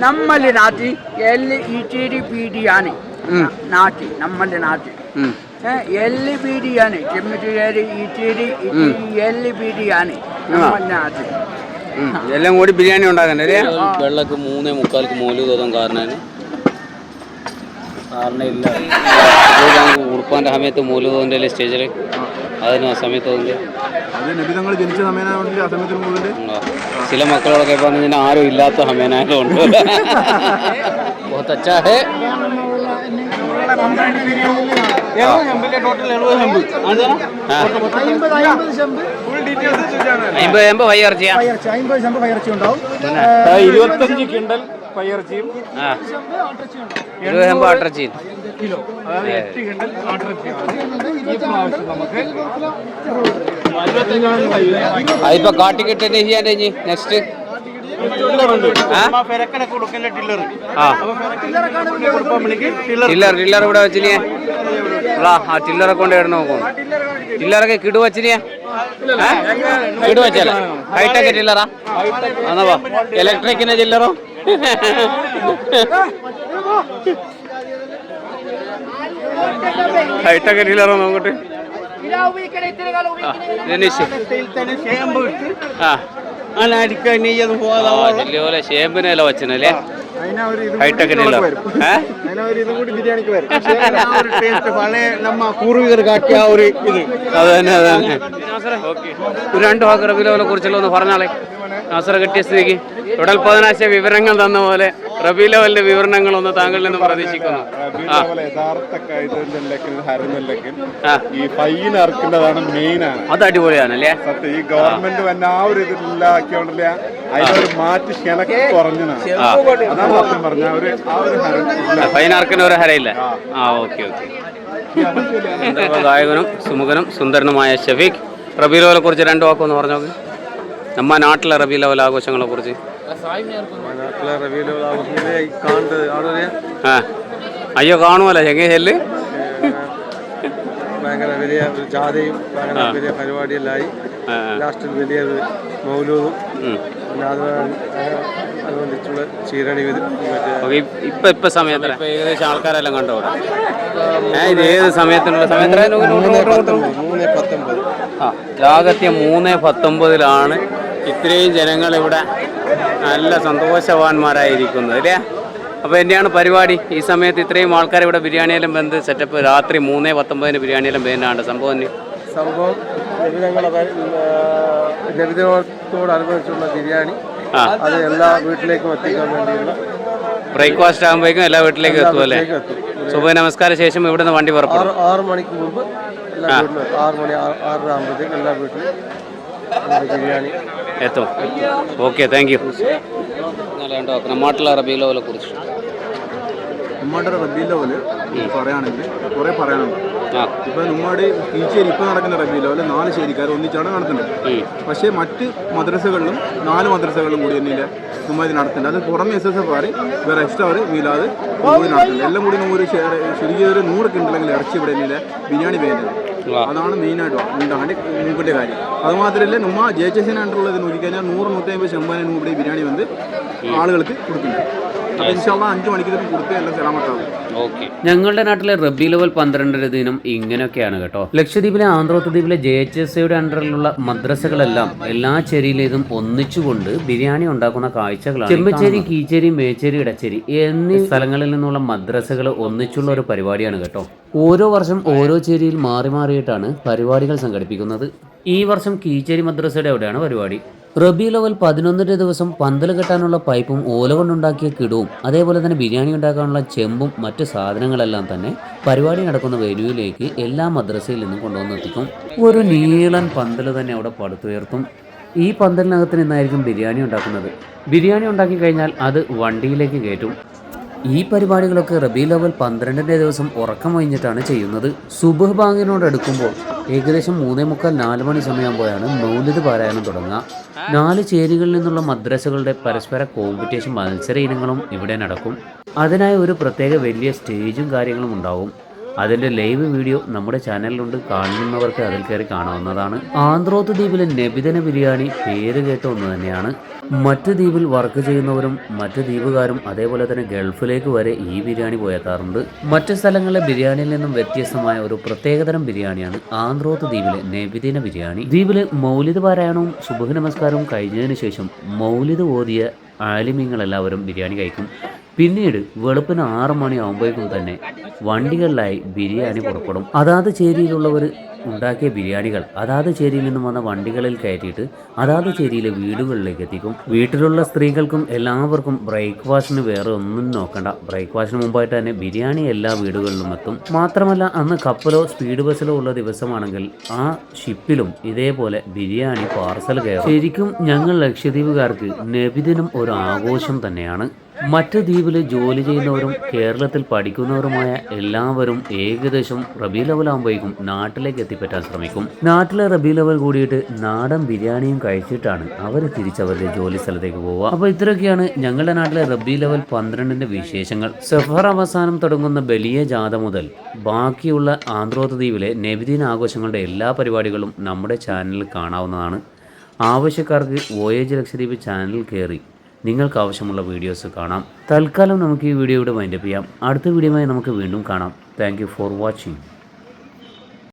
ನಮ್ಮಲ್ಲಿ ನಾಟಿ ಎಲ್ಲಿ ಇಟಿಡಿ ಬಿರಿಯಾನಿ ಹ್ಮ್. ನಾಟಿ ನಮ್ಮಲ್ಲಿ ನಾಟಿ ഉം. ಏ, ಎಲ್ಲಿ ಬಿರಿಯಾನಿ ചെമ്മിട്ടിരി ഇറ്റിരി ഇറ്റിരി എല്ലി ബിരിയാണി നമ്മളുടെ നാട്ടിൽ ഉം. എല്ലാം കൂടി ബിരിയാണി ഉണ്ടാക്കണ്ടേ അല്ലേ വെള്ളക്ക് മൂന്നേ മുക്കാൽക്ക് മോല് തോന്നാൻ കാരണം കാരണം ഇല്ല ഉറുപ്പാൻ്റെ സമയത്ത് മൂല് തോന്നിൻ്റെ സ്റ്റേജിൽ അതിന് ആ സമയത്ത് അത് ജനിച്ച ചില മക്കളോടൊക്കെ പറഞ്ഞു ഞാൻ ആരും ഇല്ലാത്ത സമയനായതുകൊണ്ട് ഇരുപത്തഞ്ച് കിണ്ടൽ പയർച്ചിയും ആ. ഇരുപത് എൺപത് അട്ടർച്ചി കിലോ. അതായത് എട്ട് കിണ്ടൽ നമുക്ക് അതിപ്പോ കാട്ടിക്കിട്ട് ചെയ്യാൻ കഴിഞ്ഞ് next tiller tiller tiller tiller ഇവിടെ വെച്ചില്ലേ ആ ആ ടില്ലറെ കൊണ്ട് ഇടണം നോക്കും. ടില്ലറൊക്കെ കിടു വച്ചില്ലേ കിടു വെച്ചാലേ? ഹൈടെക്. ടില്ലറാ? എന്നാ ഇലക്ട്രിക്കിന്റെ ടില്ലറോ പോകാതെ ആ, വലിയ പോലെ ഷേമ്പിനെല്ലാം വെച്ചനല്ലേ? അതിനവർ ഇത് ഒരു രണ്ട് വാക്ക് കുറിച്ചുള്ള ഒന്ന് പറഞ്ഞാളെ. നാസറ കിട്ടിയ സ്ഥിതിക്ക്. ഉടൽ പതിനാശ വിവരങ്ങൾ തന്ന പോലെ റബി ലെവലിന്റെ വിവരണങ്ങൾ ഒന്ന് താങ്കളിൽ നിന്ന് പ്രതീക്ഷിക്കുന്നു. ഈ ഫൈൻ മെയിൻ ആണ്. അത് അടിപൊളിയാണല്ലേ? സത്യം ഈ ഗവൺമെന്റ് വന്ന ആ ഒരു ഇതിലാക്കിയോണ്ടല്ലേ അതിനൊരു മാറ്റി ക്ഷണക്ക് കുറഞ്ഞതാണ്. അതാണ് സത്യം പറഞ്ഞ ഒരു ആ ഒരു ഹരം. ഫൈനാർക്കിന് ഒരു ഹരയില്ല ആ. Okay okay. ഗായകനും സുമുഖനും സുന്ദരനുമായ ഷഫീഖ്. റബി ലെവലെ കുറിച്ച് രണ്ട് വാക്കൊന്ന് പറഞ്ഞു നോക്ക് നമ്മ നാട്ടിലെ റബി ലെവൽ ആഘോഷങ്ങളെ കുറിച്ച്. അയ്യോ കാണുമല്ലോ ചെങ്ങേ ചെല്ല്? ഭയങ്കര വലിയ ഒരു ജാഥയും ഭയങ്കര. വലിയ പരിപാടിയെല്ലായി. ലാസ്റ്റിൽ വലിയ ഒരു മൗലൂദും. പിന്നെ അത് അനുബന്ധിച്ചുള്ള ചീരണി ഇപ്പൊ ഇപ്പൊ സമയത്ത് ഇപ്പൊ ഏകദേശം ആൾക്കാരെല്ലാം കണ്ടോ ഇവിടെ ഏ, ഇത് ഏത് സമയത്തിനുള്ള സമയത്ത് മൂന്ന് പത്തൊമ്പത് ആ ലാഗത്യം മൂന്ന് പത്തൊമ്പതിലാണ് ഇത്രയും ജനങ്ങൾ ഇവിടെ നല്ല സന്തോഷവാന്മാരായിരിക്കുന്നു അല്ലേ? അപ്പോൾ എന്റെയാണ് പരിപാടി. ഈ സമയത്ത് ഇത്രയും ആൾക്കാർ ഇവിടെ ബിരിയാണിയെല്ലാം ബന്ധ് സെറ്റപ്പ് രാത്രി മൂന്നേ പത്തൊമ്പതിന് ബിരിയാണിയെല്ലാം ബന്ധമാണ് സംഭവം തന്നെ ബിരിയാണി. അത് എല്ലാ വീട്ടിലേക്കും എത്തിക്കാൻ വേണ്ടിയുള്ള. ബ്രേക്ക്ഫാസ്റ്റ് ആകുമ്പോഴേക്കും എല്ലാ വീട്ടിലേക്കും എത്തും അല്ലേ? സുബഹ നമസ്കാര ശേഷം ഇവിടെ നിന്ന് വണ്ടി പുറപ്പെടും. ആറ് മണിക്ക് മുമ്പ് എല്ലാ വീട്ടിലും. ആറ് മണി ആറ് ആറര ആകുമ്പോഴത്തേക്ക് എല്ലാ വീട്ടിലും നമ്മുടെ കുറിച്ച്. നമ്മുടെ റബി ലെവൽ പറയുകയാണെങ്കിൽ കുറേ പറയാനുണ്ട്. ഇപ്പൊ നടക്കുന്ന റബി ലെവൽ നാല് ശേരിക്കാർ ഒന്നിച്ചാണ് നടത്തുന്നത്. പക്ഷേ മറ്റ് മദ്രസകളിലും നാല് മദ്രസകളിലും കൂടി തന്നെ നമ്മൾ ഇത് നടത്തുന്നുണ്ട്. അത് പുറമെ എസ് എസ് എഫ് ആറി വേറെ എക്സ്ട്രാ അവർ വീലാതെ കൂടി നടത്തുന്നുണ്ട്. എല്ലാം കൂടി നമ്മൾ ഒരു ഷെയർ ചുരുങ്ങിയ ഒരു നൂറ് കിണ്ടലെങ്കിൽ ഇറച്ചി ഇവിടെ ബിരിയാണി വേണ്ടത്. അതാണ് മെയിനായിട്ട് ഉണ്ടാകേണ്ട മുമ്പിന്റെ കാര്യം. അത് മാത്രമല്ല നമ്മ ജെ എച്ച് എസിന് അണ്ടറുള്ളത് നോക്കിക്കഴിഞ്ഞാൽ നൂറ് നൂറ്റമ്പത് ശതമാനം ഇവിടെ ഈ ബിരിയാണി വന്ന് ആളുകൾക്ക് കൊടുക്കുന്നുണ്ട് അഞ്ച് മണിക്ക് ഞങ്ങളുടെ നാട്ടിലെ റബ്ബി ലെവൽ പന്ത്രണ്ടര ദിനം ഇങ്ങനെയൊക്കെയാണ് കേട്ടോ. ലക്ഷദ്വീപിലെ ആന്ധ്രോദ്വീപിലെ ജെ എച്ച് എസ് സിയുടെ അണ്ടറിലുള്ള മദ്രസകളെല്ലാം എല്ലാ ചെരിയിലേതും ഒന്നിച്ചുകൊണ്ട് ബിരിയാണി ഉണ്ടാക്കുന്ന കാഴ്ചകളാണ്. ചെമ്പച്ചേരി കീച്ചേരി മേച്ചേരി ഇടച്ചേരി എന്നീ സ്ഥലങ്ങളിൽ നിന്നുള്ള മദ്രസകൾ ഒന്നിച്ചുള്ള ഒരു പരിപാടിയാണ് കേട്ടോ. ഓരോ വർഷം ഓരോ ചേരിയിൽ മാറി മാറിയിട്ടാണ് പരിപാടികൾ സംഘടിപ്പിക്കുന്നത്. ഈ വർഷം കീച്ചേരി മദ്രസയുടെ അവിടെയാണ് പരിപാടി. റബി ലെവൽ പതിനൊന്നിന്റെ ദിവസം പന്തൽ കെട്ടാനുള്ള പൈപ്പും ഓല കൊണ്ടുണ്ടാക്കിയ കിടവും അതേപോലെ തന്നെ ബിരിയാണി ഉണ്ടാക്കാനുള്ള ചെമ്പും മറ്റ് സാധനങ്ങളെല്ലാം തന്നെ പരിപാടി നടക്കുന്ന വെനുവിലേക്ക് എല്ലാ മദ്രസയിൽ നിന്നും കൊണ്ടുവന്നെത്തിക്കും ഒരു നീളൻ പന്തൽ തന്നെ അവിടെ പടുത്തുയർത്തും. ഈ പന്തലിനകത്ത് നിന്നായിരിക്കും ബിരിയാണി ഉണ്ടാക്കുന്നത്. ബിരിയാണി ഉണ്ടാക്കി കഴിഞ്ഞാൽ അത് വണ്ടിയിലേക്ക് കയറ്റും. ഈ പരിപാടികളൊക്കെ റബി ലെവൽ പന്ത്രണ്ടിന്റെ ദിവസം ഉറക്കം ഉറക്കമൊഴിഞ്ഞിട്ടാണ് ചെയ്യുന്നത്. സുബഹ് ബാങ്കിനോടടുക്കുമ്പോൾ ഏകദേശം മൂന്നേ മുക്കാൽ നാല് മണി സമയമാകുമ്പോഴാണ് മൗലിത് പാരായണം തുടങ്ങുക. നാല് ചേരികളിൽ നിന്നുള്ള മദ്രസകളുടെ പരസ്പര കോമ്പറ്റീഷൻ മത്സര ഇനങ്ങളും ഇവിടെ നടക്കും. അതിനായി ഒരു പ്രത്യേക വലിയ സ്റ്റേജും കാര്യങ്ങളും ഉണ്ടാവും. അതിന്റെ ലൈവ് വീഡിയോ നമ്മുടെ ചാനലിലുണ്ട്. കാണുന്നവർക്ക് അതിൽ കയറി കാണാവുന്നതാണ്. ആന്ത്രോത്ത് ദ്വീപിലെ നബിതന ബിരിയാണി പേര് കേട്ട ഒന്ന് തന്നെയാണ്. മറ്റ് ദ്വീപിൽ വർക്ക് ചെയ്യുന്നവരും മറ്റ് ദ്വീപുകാരും അതേപോലെ തന്നെ ഗൾഫിലേക്ക് വരെ ഈ ബിരിയാണി പോയെത്താറുണ്ട്. മറ്റ് സ്ഥലങ്ങളിലെ ബിരിയാണിയിൽ നിന്നും വ്യത്യസ്തമായ ഒരു പ്രത്യേകതരം ബിരിയാണിയാണ് ആന്ത്രോത്ത് ദ്വീപിലെ നബിദിന ബിരിയാണി. ദ്വീപിലെ മൗലിദ് പാരായണവും ശുഭ നമസ്കാരവും കഴിഞ്ഞതിന് ശേഷം മൗലിദ് ഓതിയ ആലിമ്യങ്ങളെല്ലാവരും ബിരിയാണി കഴിക്കും. പിന്നീട് വെളുപ്പിന് ആറ് മണിയാകുമ്പോഴേക്കും തന്നെ വണ്ടികളിലായി ബിരിയാണി പുറപ്പെടും. അതാത് ചേരിയിലുള്ളവർ ഉണ്ടാക്കിയ ബിരിയാണികൾ അതാത് ചേരിയിൽ നിന്നും വന്ന വണ്ടികളിൽ കയറ്റിയിട്ട് അതാത് ചേരിയിലെ വീടുകളിലേക്ക് എത്തിക്കും. വീട്ടിലുള്ള സ്ത്രീകൾക്കും എല്ലാവർക്കും ബ്രേക്ക്ഫാസ്റ്റിന് വേറെ ഒന്നും നോക്കണ്ട. ബ്രേക്ക്ഫാസ്റ്റിന് മുമ്പായിട്ട് തന്നെ ബിരിയാണി എല്ലാ വീടുകളിലും എത്തും. മാത്രമല്ല അന്ന് കപ്പലോ സ്പീഡ് ബസ്സിലോ ഉള്ള ദിവസമാണെങ്കിൽ ആ ഷിപ്പിലും ഇതേപോലെ ബിരിയാണി പാർസൽ കയറും. ശരിക്കും ഞങ്ങൾ ലക്ഷദ്വീപുകാർക്ക് നബിദിനം ഒരു ആഘോഷം തന്നെയാണ്. മറ്റ് ദ്വീപിൽ ജോലി ചെയ്യുന്നവരും കേരളത്തിൽ പഠിക്കുന്നവരുമായ എല്ലാവരും ഏകദേശം റബി ലെവൽ ആകുമ്പോഴേക്കും നാട്ടിലേക്ക് എത്തിപ്പറ്റാൻ ശ്രമിക്കും. നാട്ടിലെ റബി ലെവൽ കൂടിയിട്ട് നാടൻ ബിരിയാണിയും കഴിച്ചിട്ടാണ് അവർ തിരിച്ചവരുടെ ജോലി സ്ഥലത്തേക്ക് പോവുക. അപ്പോൾ ഇത്രയൊക്കെയാണ് ഞങ്ങളുടെ നാട്ടിലെ റബി ലെവൽ പന്ത്രണ്ടിന്റെ വിശേഷങ്ങൾ. സഫർ അവസാനം തുടങ്ങുന്ന ബലിയ ജാഥ മുതൽ ബാക്കിയുള്ള ആന്ധ്രോത്ത് ദ്വീപിലെ നബിദിന ആഘോഷങ്ങളുടെ എല്ലാ പരിപാടികളും നമ്മുടെ ചാനലിൽ കാണാവുന്നതാണ്. ആവശ്യക്കാർക്ക് വോയേജ് ലക്ഷദ്വീപ് ചാനൽ കയറി നിങ്ങൾക്ക് ആവശ്യമുള്ള വീഡിയോസ് കാണാം. തൽക്കാലം നമുക്ക് ഈ വീഡിയോ ഇവിടെ വൈൻഡപ്പ് ചെയ്യാം. അടുത്ത വീഡിയോയുമായി നമുക്ക് വീണ്ടും കാണാം. Thank for watching.